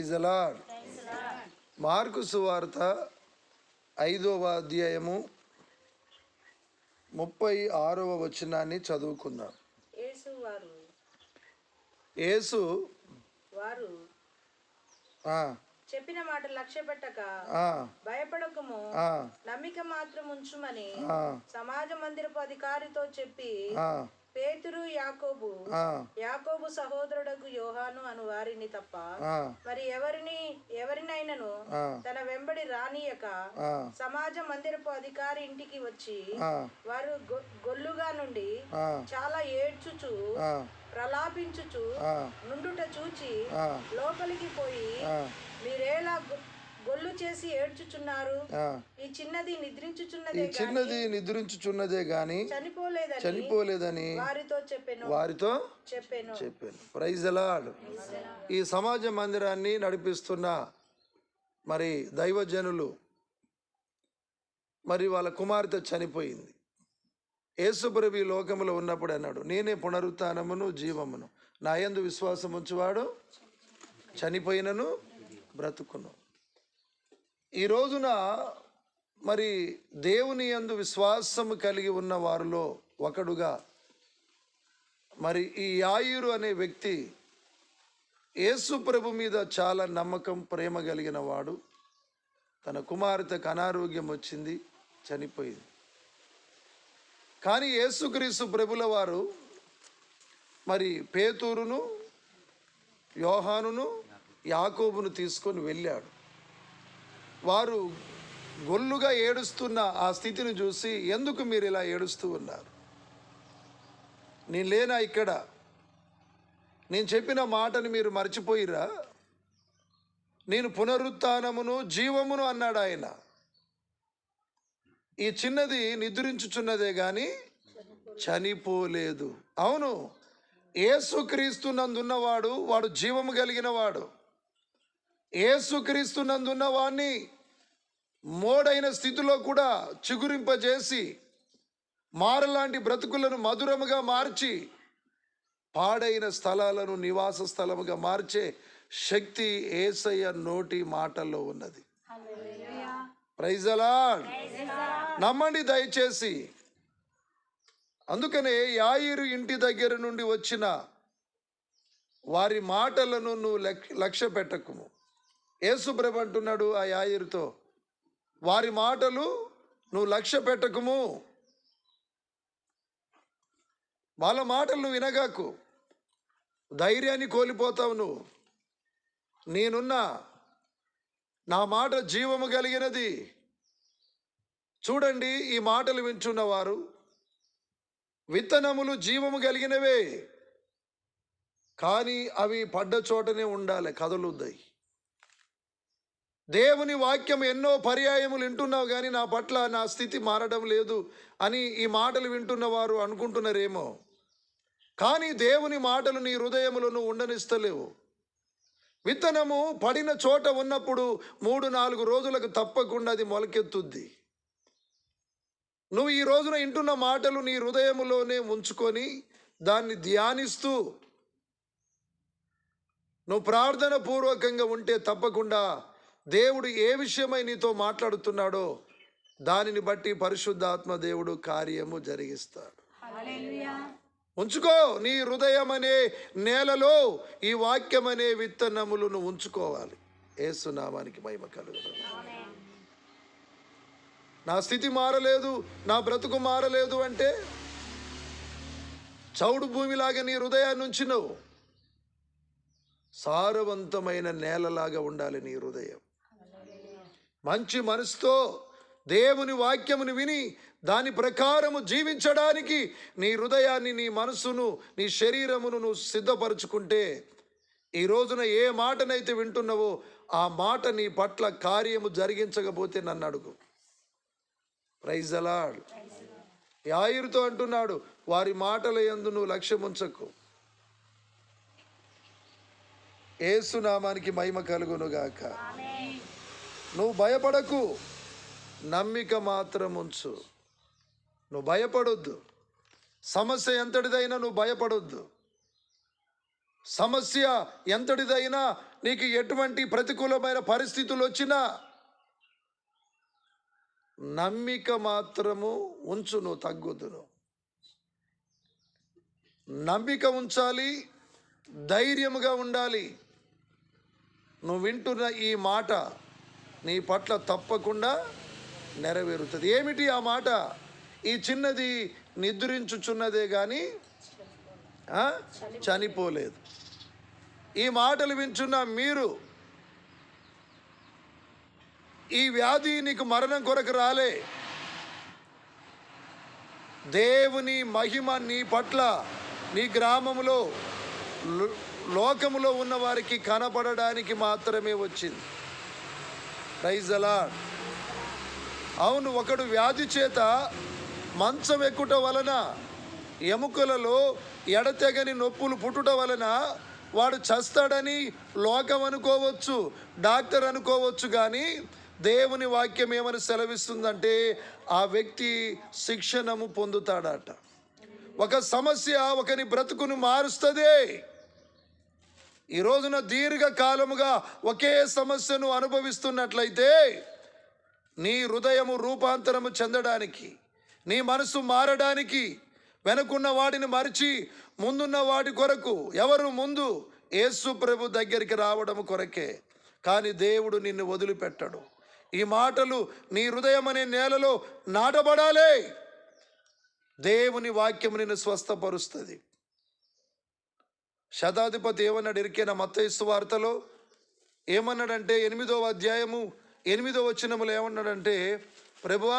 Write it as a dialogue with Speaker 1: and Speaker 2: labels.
Speaker 1: ప్రైజలా mark సువార్త ఐదవ అధ్యాయము ముప్పై ఆరవ వచనాన్ని చదువుకుందాం.
Speaker 2: యేసు వారు చెప్పిన మాట లక్ష్య పెట్టక భయపడకము. నమ్మిక మాత్రం ఉంచుమని సమాజ మందిరపు అధికారితో చెప్పి పేతురు యాకోబు. యాకోబు సహోదరుడకు యోహాను అను వారిని తప్ప మరి ఎవరిని ఎవరినైనను తన వెంబడి రానియక సమాజ మందిరపు అధికారి ఇంటికి వచ్చి వారు గొల్లుగా నుండి చాలా ఏడ్చుచు ప్రలాపించుచు నుండుట చూచి లోపలికి పోయి మీరేలా గొల్లు చేసి ఏడ్చుచున్నారు. ఈ చిన్నది
Speaker 1: ఈ
Speaker 2: నిద్రించుచున్నదే
Speaker 1: చిన్నది నిద్రించుచున్నదే గాని
Speaker 2: చనిపోలేదని
Speaker 1: చనిపోలేదని
Speaker 2: వారితో చెప్పాను.
Speaker 1: వారితో
Speaker 2: చెప్పాను.
Speaker 1: చెప్పాను. ప్రైజ్ అలాడ్ ఈ సమాజ మందిరాన్ని నడిపిస్తున్న మరి దైవజనులు మరి వాళ్ళ కుమార్తె చనిపోయింది. యేసుప్రభు ఈ లోకములో ఉన్నప్పుడు అన్నాడు నేనే పునరుత్నమును జీవమును. నా యందు విశ్వాసం ఉంచువాడు చనిపోయినను బ్రతుకును. ఈ రోజున మరి దేవుని యందు విశ్వాసము కలిగి ఉన్న వారిలో ఒకడుగా మరి ఈ యాయురు అనే వ్యక్తి యేసు ప్రభు మీద చాలా నమ్మకం ప్రేమ కలిగిన వాడు. తన కుమార్తెకు అనారోగ్యం వచ్చింది చనిపోయింది. కానీ యేసుక్రీస్తు ప్రభుల వారు మరి పేతూరును యోహానును యాకోబును తీసుకొని వెళ్ళాడు. వారు గొల్లుగా ఏడుస్తున్న ఆ స్థితిని చూసి ఎందుకు మీరు ఇలా ఏడుస్తూ ఉన్నారు? నేను లేనా ఇక్కడ? నేను చెప్పిన మాటని మీరు మర్చిపోయిరా? నేను పునరుత్నమును జీవమును అన్నాడు ఆయన. ఈ చిన్నది నిద్రించుచున్నదే కానీ చనిపోలేదు. అవును ఏసుక్రీస్తు నందున్నవాడు వాడు జీవము కలిగిన వాడు ఏసుక్రీస్తు నందున్న వాణ్ణి మోడైన స్థితిలో కూడా చిగురింపజేసి మారలాంటి బ్రతుకులను మధురముగా మార్చి పాడైన స్థలాలను నివాస స్థలముగా మార్చే శక్తి ఏసయ్య నోటి మాటల్లో ఉన్నది. ప్రైజలా నమ్మండి దయచేసి. అందుకనే యాయిరు ఇంటి దగ్గర నుండి వచ్చిన వారి మాటలను నువ్వు లక్ష్య పెట్టకుము యేసుప్రభు అంటున్నాడు ఆ యాయిరుతో వారి మాటలు నువ్వు లక్ష్య పెట్టకుము. వాళ్ళ మాటలు నువ్వు వినగాకు. ధైర్యాన్ని కోల్పోతావు నువ్వు. నేనున్నా నా మాట జీవము కలిగినది. చూడండి ఈ మాటలు వింటున్నవారు విత్తనములు జీవము కలిగినవే కానీ అవి పడ్డ చోటనే ఉండాలి కదలుద్దాయి. దేవుని వాక్యం ఎన్నో పర్యాయములు వింటున్నావు కానీ నా పట్ల నా స్థితి మారడం లేదు అని ఈ మాటలు వింటున్న వారు అనుకుంటున్నారేమో. కానీ దేవుని మాటలు నీ హృదయములను ఉండనిస్తలేవు. విత్తనము పడిన చోట ఉన్నప్పుడు మూడు నాలుగు రోజులకు తప్పకుండా అది మొలకెత్తుద్ది. నువ్వు ఈ రోజున వింటున్న మాటలు నీ హృదయములోనే ఉంచుకొని దాన్ని ధ్యానిస్తూ నువ్వు ప్రార్థన పూర్వకంగా ఉంటే తప్పకుండా దేవుడు ఏ విషయమై నీతో మాట్లాడుతున్నాడో దానిని బట్టి పరిశుద్ధాత్మ దేవుడు కార్యము జరిగిస్తాడు. ఉంచుకో నీ హృదయం అనే నేలలో ఈ వాక్యం అనే విత్తనములను ఉంచుకోవాలి. ఏసునామానికి మహిమ కలుగును. నా స్థితి మారలేదు నా బ్రతుకు మారలేదు అంటే చౌడు భూమిలాగా నీ హృదయాన్ని ఉంచినవు. సారవంతమైన నేలలాగా ఉండాలి నీ హృదయం. మంచి మనసుతో దేవుని వాక్యమును విని దాని ప్రకారము జీవించడానికి నీ హృదయాన్ని నీ మనసును నీ శరీరమును నువ్వు సిద్ధపరచుకుంటే ఈ రోజున ఏ మాటనైతే వింటున్నావో ఆ మాట నీ పట్ల కార్యము జరిగించకపోతే నన్ను అడుగు. ప్రైజ్ అలాడ్ యాయురుతో అంటున్నాడు వారి మాటల ఎందు నువ్వు లక్ష్యముంచకు ఏసునామానికి మహిమ కలుగునుగాక. నువ్వు భయపడకు. నమ్మిక మాత్రం ఉంచు. నువ్వు భయపడొద్దు. సమస్య ఎంతటిదైనా నువ్వు భయపడొద్దు. సమస్య ఎంతటిదైనా నీకు ఎటువంటి ప్రతికూలమైన పరిస్థితులు వచ్చినా నమ్మిక మాత్రము ఉంచు నువ్వు తగ్గుదును నమ్మిక ఉంచాలి ధైర్యముగా ఉండాలి. నువ్వు వింటున్న ఈ మాట నీ పట్ల తప్పకుండా నెరవేరుతుంది. ఏమిటి ఆ మాట? ఈ చిన్నది నిద్రించుచున్నదే కానీ చనిపోలేదు. ఈ మాటలు వింటున్న మీరు ఈ వ్యాధి నీకు మరణం కొరకు రాలే. దేవుని మహిమ నీ పట్ల నీ గ్రామంలో లోకములో ఉన్న వారికి కనపడడానికి మాత్రమే వచ్చింది. ప్రైజ్ అలా అవును ఒకడు వ్యాధి చేత మంచం ఎక్కుట వలన ఎముకలలో ఎడతెగని నొప్పులు పుట్టుట వలన వాడు చస్తాడని లోకం అనుకోవచ్చు డాక్టర్ అనుకోవచ్చు కానీ దేవుని వాక్యం ఏమని సెలవిస్తుందంటే ఆ వ్యక్తి శిక్షణము పొందుతాడట. ఒక సమస్య ఒకని బ్రతుకును మారుస్తుంది. ఈ రోజున దీర్ఘకాలముగా ఒకే సమస్యను అనుభవిస్తున్నట్లయితే నీ హృదయము రూపాంతరము చెందడానికి నీ మనసు మారడానికి వెనుకున్న వాడిని మరిచి ముందున్న వాడి కొరకు ఎవరు ముందు యేసు ప్రభు దగ్గరికి రావడం కొరకే. కానీ దేవుడు నిన్ను వదిలిపెట్టడు. ఈ మాటలు నీ హృదయం అనే నేలలో నాటబడాలి. దేవుని వాక్యం నిన్ను స్వస్థపరుస్తుంది. శతాధిపతి ఏమన్నాడు? ఇరికైన మత్తయిస్తు వార్తలో ఏమన్నాడంటే ఎనిమిదవ అధ్యాయము ఎనిమిదవ వచనములు ఏమన్నాడంటే ప్రభువా